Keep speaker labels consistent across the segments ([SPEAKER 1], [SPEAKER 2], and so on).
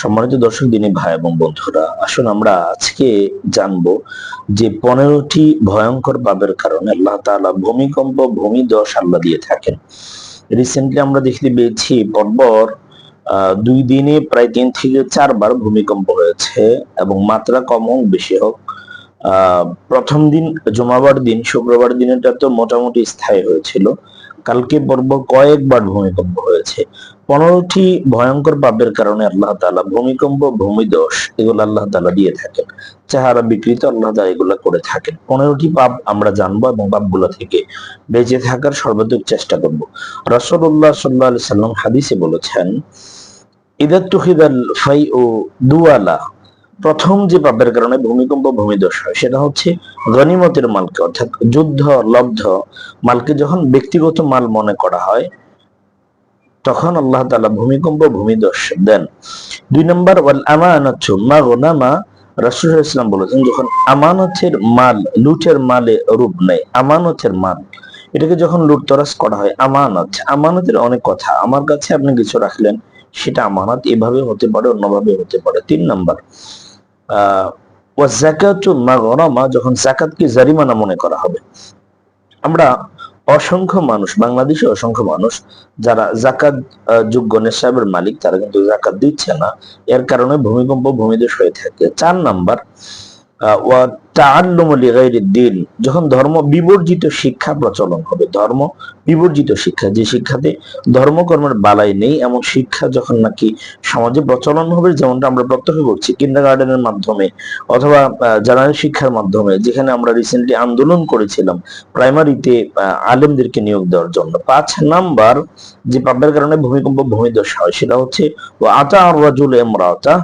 [SPEAKER 1] সম্মানিত দর্শক ভাই এবং বন্ধুরা, আসুন আমরা আজকে জানব যে পনেরোটি ভয়ঙ্কর পাপের কারণে আল্লাহ ভূমিকম্প, ভূমিধস আল্লাহ দিয়ে থাকেন। রিসেন্টলি আমরা দেখতে পেয়েছি, পরপর দুই দিনে প্রায় তিন থেকে চারবার ভূমিকম্প হয়েছে এবং মাত্রা কম হোক, বেশি হোক প্রথম দিন, জমাবার দিন, শুক্রবার দিনটা তো মোটামুটি স্থায়ী হয়েছিল। কালকে পর্ব কয়েকবার ভূমিকম্প হয়েছে। পনেরোটি ভয়ঙ্কর পাপের কারণে আল্লাহ তালা ভূমিকম্প, ভূমিদোষ এগুলো আল্লাহ তালা দিয়ে থাকেন। চেহারা বিকৃত, আল্লাহ তাআলা এগুলো করে থাকেন। পনেরোটি পাপ আমরা জানব এবং পাপগুলো থেকে বেঁচে থাকার সর্বাধিক চেষ্টা করব। রাসূলুল্লাহ সাল্লাল্লাহু আলাইহি সাল্লাম হাদিসে বলেছেন ইদাতুহিদাল ফাই ও দুয়ালা প্রথম যে পাপের কারণে ভূমিকম্প, ভূমিদোষ হয়, সেটা হচ্ছে গনিমতের মালকে, অর্থাৎ যুদ্ধ, লব্ধ মালকে যখন ব্যক্তিগত মাল মনে করা হয়, তখন আল্লাহ তাআলা ভূমিকম্প, ভূমিদোষ দেন। দুই নম্বর, ওয়াল গোনামা রাসূল ইসলাম বলেছেন, যখন আমানতের মাল, লুটের মালে রূপ নেয়, আমানতের মাল, এটাকে যখন লুটতরাজ করা হয়, আমানত, আমানতের অনেক কথা, আমার কাছে আপনি কিছু রাখলেন, সেটা আমানত এভাবে হতে পারে, অন্যভাবে হতে পারে। তিন নম্বর ওয়া যাকাতু মা গরামা যখন জাকাতকে জারিমানা মনে করা হবে। আমরা অসংখ্য মানুষ, বাংলাদেশে অসংখ্য মানুষ, যারা জাকাত যোগ্য নেশাবের মালিক, তারা কিন্তু জাকাত দিচ্ছে না। এর কারণে ভূমিকম্প ভূমিদেশ হয়ে থাকে। চার নাম্বার যখন ধর্ম বিবর্জিত শিক্ষা প্রচলন হবে, ধর্ম বিবর্জিত শিক্ষা, যে শিক্ষাতে ধর্মকর্মের বালাই নেই, এমন শিক্ষা যখন নাকি সমাজে প্রচলন হবে, যেমনটা আমরা প্রত্যক্ষ করছি কিন্ডার গার্ডেনের মাধ্যমে, অথবা জেনারেল শিক্ষার মাধ্যমে, যেখানে আমরা রিসেন্টলি আন্দোলন করেছিলাম প্রাইমারিতে আলেমদেরকে নিয়োগ দেওয়ার জন্য। পাঁচ নাম্বার যে পাপের কারণে ভূমিকম্প, ভূমিদশ হয়, সেটা হচ্ছে ও আতা আর রাজুল এমরাতা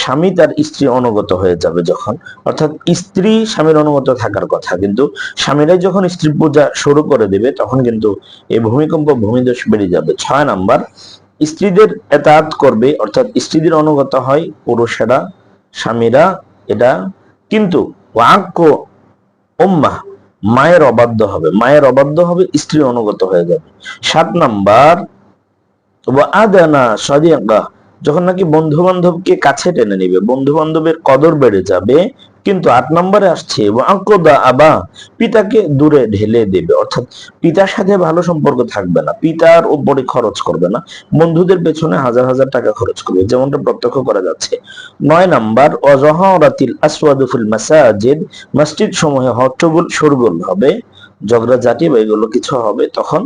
[SPEAKER 1] স্বামী তার স্ত্রী অনুগত হয়ে যাবে যখন। অর্থাৎ স্ত্রী স্বামীর অনুগত থাকার কথা। কিন্তু স্বামীরাই যখন স্ত্রী পূজা শুরু করে দেবে, তখন কিন্তু এই ভূমিকম্প ভূমিদোষ বেড়ে যাবে। ছয় নাম্বার, স্ত্রীদের এতাত করবে, অর্থাৎ স্ত্রীদের অনুগত হয় পুরুষেরা, স্বামীরা এটা কিন্তু ওয়াক্য উম্মা মায়ের অবাধ্য হবে। মায়ের অবাধ্য হবে, স্ত্রী অনুগত হয়ে যাবে। সাত নাম্বার আদানা সাদিয়াকা যখন নাকি বন্ধু বান্ধবকে কাছে টেনে নিবে বন্ধু বান্ধবের কদর বেড়ে যাবে কিন্তু আট নম্বরে আসছে আবা, পিতাকে দূরে ঢেলে দেবে। অর্থাৎ পিতার সাথে ভালো সম্পর্ক থাকবে না, পিতার উপরে খরচ করবে না। বন্ধুদের পেছনে হাজার হাজার টাকা খরচ করবে, যেমনটা প্রত্যক্ষ করা যাচ্ছে। নয় নাম্বার, অজহরাতিল আসওয়াদুফুল মাসাজিদ মসজিদ সমূহে হট্টগোল শোরগোল হবে। ঝগড়া জাতি বা এগুলো কিছু হবে, তখন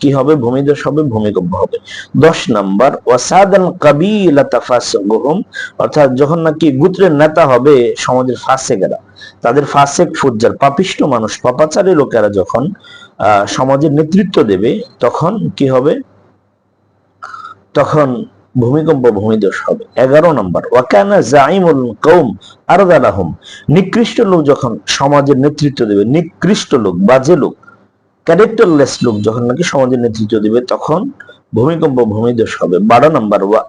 [SPEAKER 1] কি হবে? ভূমিদোষ হবে, ভূমিকম্প হবে। দশ নাম্বার, ওয়াসাদান কাবিলা তাফাসগুহুম অর্থাৎ যখন নাকি গুত্রের নেতা হবে সমাজের ফাসেকেরা, তাদের ফাসেক ফুজ্জার, পাপিষ্ট মানুষ, পাপাচারী লোকেরা যখন সমাজের নেতৃত্ব দেবে, তখন কি হবে? তখন ভূমিকম্প ভূমিদোষ হবে। এগারো নম্বর, ওয়াকানা জাইমুল কৌম নিকৃষ্ট লোক যখন সমাজের নেতৃত্ব দেবে, নিকৃষ্ট লোক, বাজে লোক, ক্যারেক্টারলেস লোক যখন নাকি সমাজের নেতৃত্ব দেবে, তখন ভূমিকম্প ভূমিদোষ হবে। বারো নম্বর, ওয়া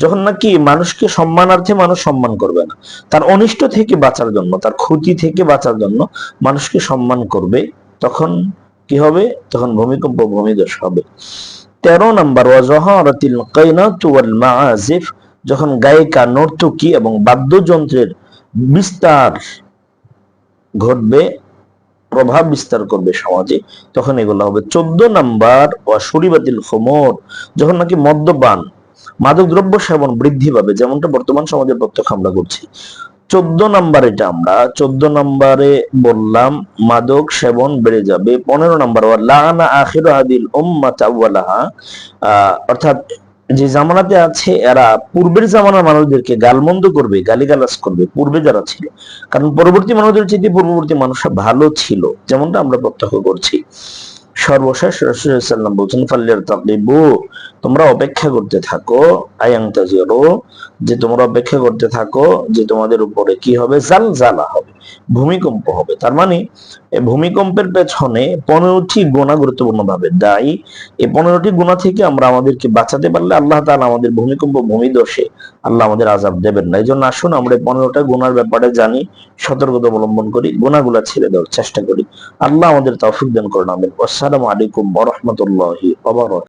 [SPEAKER 1] যখন নাকি মানুষকে সম্মানার্থে মানুষ সম্মান করবে না, তার অনিষ্ট থেকে বাঁচার জন্য, তার ক্ষতি থেকে বাঁচার জন্য মানুষকে সম্মান করবে, তখন কি হবে? তখন ভূমিকম্প ভূমিদোষ হবে। তেরো নম্বর যখন গায়িকা নর্তকী এবং বাদ্যযন্ত্রের বিস্তার ঘটবে, প্রভাব বিস্তার করবে সমাজে, তখন এগুলো হবে। চোদ্দ নাম্বার শরীবাতিল খমর, যখন নাকি মদ্যপান মাদক দ্রব্য সেবন বৃদ্ধি পাবে, যেমনটা বর্তমান সমাজে প্রত্যক্ষ আমরা করছি। চোদ্দ নাম্বার এটা আমরা চোদ্দ নাম্বারে বললাম মাদক সেবন বেড়ে যাবে। পনেরো নাম্বার লানা আখির আউয়ালাহা। আহ, অর্থাৎ যে জামানাতে আছে এরা পূর্বের জামানার মানুষদেরকে গালমন্দ করবে গালিগালাজ করবে পূর্বে যারা ছিল। কারণ পরবর্তী মানুষদের চেয়ে পূর্ববর্তী মানুষরা ভালো ছিল যেমনটা আমরা প্রত্যক্ষ করছি। সর্বশেষ রসুলাম বলছেন ফাল্লিয়ার তাকলিবু তোমরা অপেক্ষা করতে থাকো আয়াং যে তোমরা অপেক্ষা করতে থাকো যে তোমাদের উপরে কি হবে? জাল জালা হবে। ভূমিকম্প হবে। তার মানে ভূমিকম্পের পেছনে পনেরোটি গুণা গুরুত্বপূর্ণ ভাবে দায়ী। এই পনেরোটি গুণা থেকে আমরা আমাদেরকে বাঁচাতে পারলে আল্লাহ তাআলা আমাদের ভূমিকম্প ভূমি দোষে আল্লাহ আমাদের আজাব দেবেন না। এই জন্য আসুন আমরা এই পনেরোটা গুণার ব্যাপারে জানি, সতর্কতা অবলম্বন করি গুণাগুলা ছেড়ে দেওয়ার চেষ্টা করি। আল্লাহ আমাদের তৌফিক দান করুন, আমিন। আসসালামু আলাইকুম ওয়া রাহমাতুল্লাহি ওয়া বারাকাতুহু।